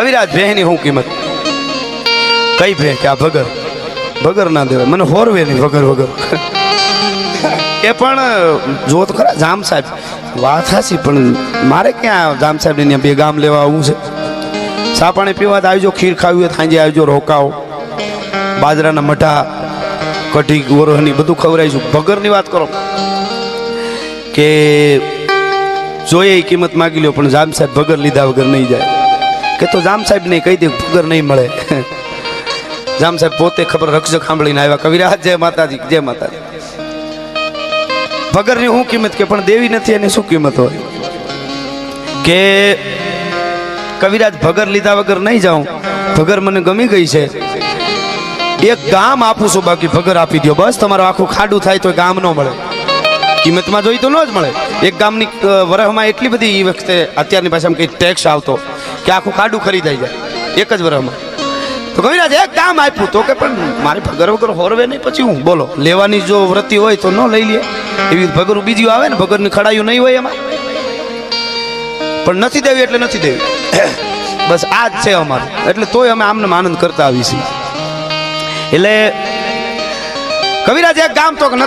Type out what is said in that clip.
કવિરાજ ભેહની હું કિંમત? કઈ ભે? કે આ ભગર? ભગર ના દેવાય. મને હોરવે નહીં. વગર વગર એ પણ જો તો ખરા, જામ સાહેબ. વાત હાસી પણ મારે ક્યાં જામ સાહેબ ને બે ગામ લેવા આવવું છે? સા પાણી પીવા આવજો, ખીર ખાવી હોય સાંજે આવજો, રોકાઓ. બાજરાના મઠા કઢી ગોરહની બધું ખવડાવીશું. ભગરની વાત કરો. કે જોઈએ કિંમત માગી લ્યો, પણ જામ સાહેબ ભગર લીધા વગર નહીં જાય. કે તો જામ સાહેબ ને કહી દે ભગર નહીં મળે. જામ સાહેબ પોતે ખબર રક્ષક સાંભળીને આવ્યા. કવિરાજ, જય માતાજી જય માતાજી. ભગરની શું કિંમત કે, પણ દેવી નથી, એની શું કિંમત હોય? કે કવિરાજ ભગર લીધા વગર નહીં જાઉં? ભગર મને ગમી ગઈ છે. એક ગામ આપું છું, બાકી ભગર આપી દો બસ, તમારું આખું ખાડું થાય તો ગામ ન મળે. કિંમતમાં જોઈ તો ન જ મળે. એક ગામની વરહમાં એટલી બધી એ વખતે અત્યારની ભાષામાં કંઈ ટેક્સ આવતો. કે આખું ખાડું ખરીદાઈ જાય. એક જ વરહમાં. તો કવિરાજ, એક કામ આપ્યું તો કે પણ મારે ભગર વગર હોરવે નહીં, પછી હું? બોલો. લેવાની જો વૃત્તિ હોય તો ન લઈ લે. એવી ભગરું બીજું આવે ને, ભગરની ખડાયું નહીં હોય એમાં? પણ નથી દેવી એટલે નથી દેવી. બસ આ જ છે અમારે. એટલે તોય અમે આમને આનંદ કરતા આવીશું. એટલે કવિરાજ, એક ગામ તો નથી